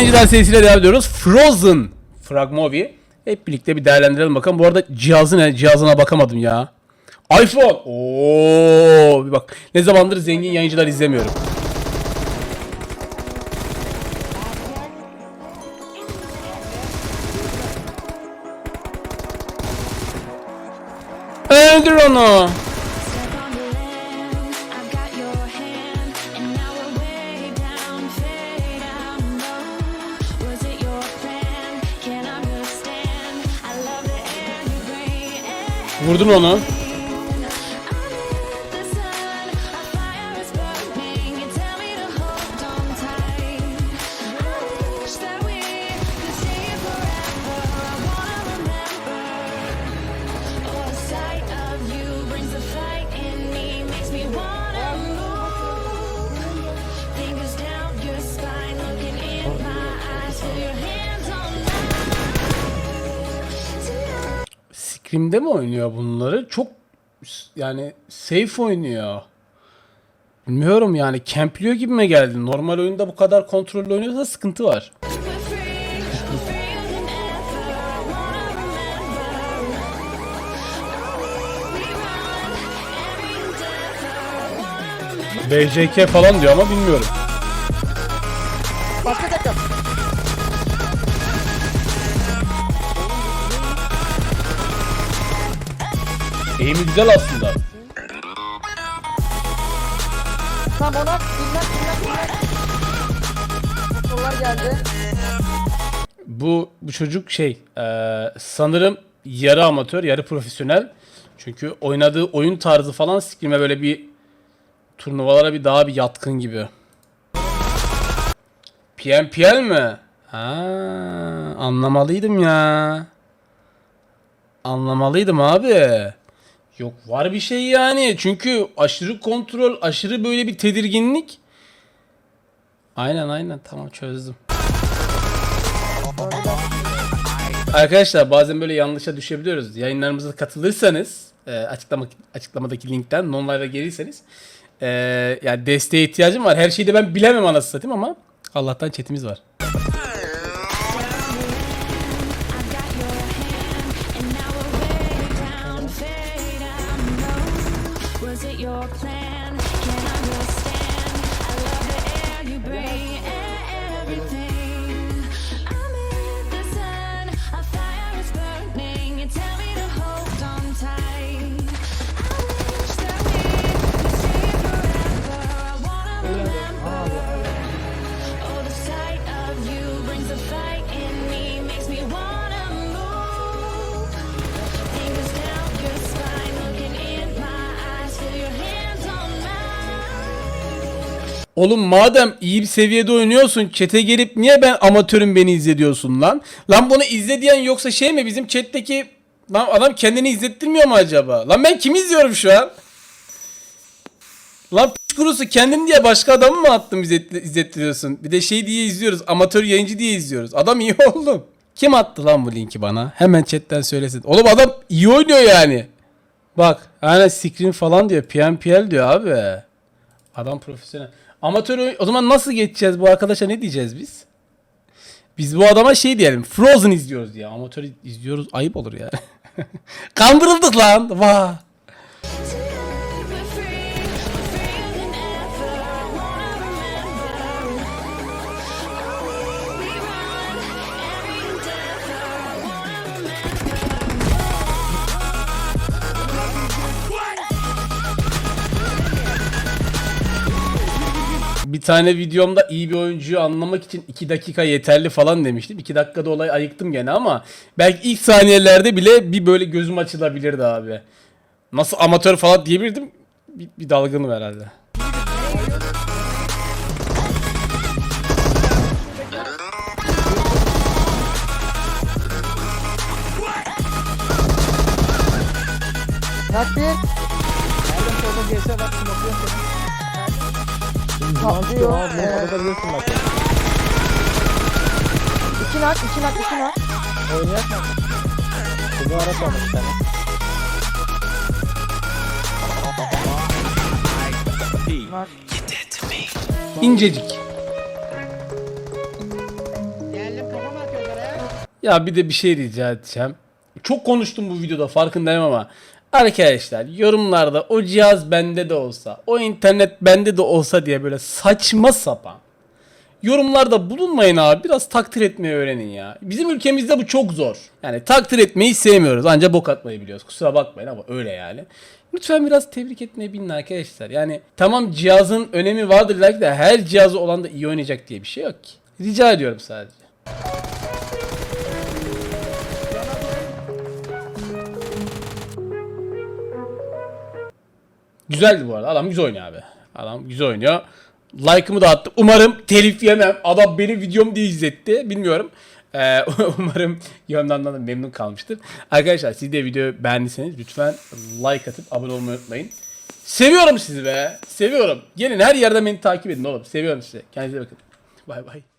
Yayıncılar serisiyle devam ediyoruz. Frozen Fragmovie. Hep birlikte bir değerlendirelim bakalım. Bu arada cihazı ne? Cihazına bakamadım ya. iPhone. Oo, bir bak. Ne zamandır zengin yayıncılar izlemiyorum. Öldür onu. Bring. Vurdun onu. Scrim'de mi oynuyor bunları? Çok yani safe oynuyor. Bilmiyorum yani campliyor gibi mi geldi? Normal oyunda bu kadar kontrollü oynuyorsa sıkıntı var. BJK falan diyor ama bilmiyorum. Eğimi güzel aslında. Tam ona bilmem bilmem bilmem. Sorular geldi. Bu bu çocuk şey eee, sanırım yarı amatör yarı profesyonel. Çünkü oynadığı oyun tarzı falan Scrim'e böyle bir turnuvalara bir daha bir yatkın gibi. PMPL mi? Ha, anlamalıydım ya. Anlamalıydım abi. Yok var bir şey yani. Çünkü aşırı kontrol, aşırı böyle bir tedirginlik. Aynen aynen tamam çözdüm. Arkadaşlar bazen böyle yanlışa düşebiliyoruz. Yayınlarımıza katılırsanız e, açıklama, açıklamadaki linkten non gelirseniz e, yani desteğe ihtiyacım var. Her şeyi de ben bilemem anasını satayım ama Allah'tan chatimiz var. Was it your plan? Can I just? Oğlum madem iyi bir seviyede oynuyorsun chat'e gelip niye ben amatörüm beni izle diyorsun lan? Lan bunu izle diyen yoksa şey mi bizim chat'teki lan adam kendini izlettirmiyor mu acaba? Lan ben kimi izliyorum şu an? Lan piç kurusu kendin diye başka adamı mı attım izlet, izlettiriyorsun? Bir de şey diye izliyoruz amatör yayıncı diye izliyoruz. Adam iyi oğlum. Kim attı lan bu linki bana? Hemen chatten söylesin. Oğlum adam iyi oynuyor yani. Bak hani screen falan diyor. PMPL diyor abi. Adam profesyonel. Amatör oy- o zaman nasıl geçeceğiz bu arkadaşa ne diyeceğiz biz? Biz bu adama şey diyelim. Frozen izliyoruz diye. Amatör izliyoruz ayıp olur ya. Kandırıldık lan. Vah. Bir tane videomda iyi bir oyuncuyu anlamak için 2 dakika yeterli falan demiştim. 2 dakikada olay ayıktım gene ama belki ilk saniyelerde bile bir böyle gözüm açılabilirdi abi. Nasıl amatör falan diyebilirdim. Bir, bir dalgınım herhalde. Patlıyor. Ee, orada biliyorsun bak. iki nak, iki nak, iki nak. Oynayak mı? Bir tane. Nak. İncecik. Ya bir de bir şey rica edeceğim. Çok konuştum bu videoda farkındayım ama arkadaşlar yorumlarda o cihaz bende de olsa, o internet bende de olsa diye böyle saçma sapan yorumlarda bulunmayın abi. Biraz takdir etmeyi öğrenin ya. Bizim ülkemizde bu çok zor. Yani takdir etmeyi sevmiyoruz. Ancak bok atmayı biliyoruz. Kusura bakmayın ama öyle yani. Lütfen biraz tebrik etmeyi bilin arkadaşlar. Yani tamam cihazın önemi vardır belki de her cihazı olan da iyi oynayacak diye bir şey yok ki. Rica ediyorum sadece. Güzeldi bu arada. Adam güzel oynuyor abi. Adam güzel oynuyor. Like'ımı da attı. Umarım telif yemem. Adam benim videom diye izletti. Bilmiyorum. Ee, umarım yorumdan da memnun kalmıştır. Arkadaşlar siz de videoyu beğendiyseniz lütfen like atıp abone olmayı unutmayın. Seviyorum sizi be. Seviyorum. Gelin her yerden beni takip edin oğlum. Seviyorum sizi. Kendinize bakın. Bay bay.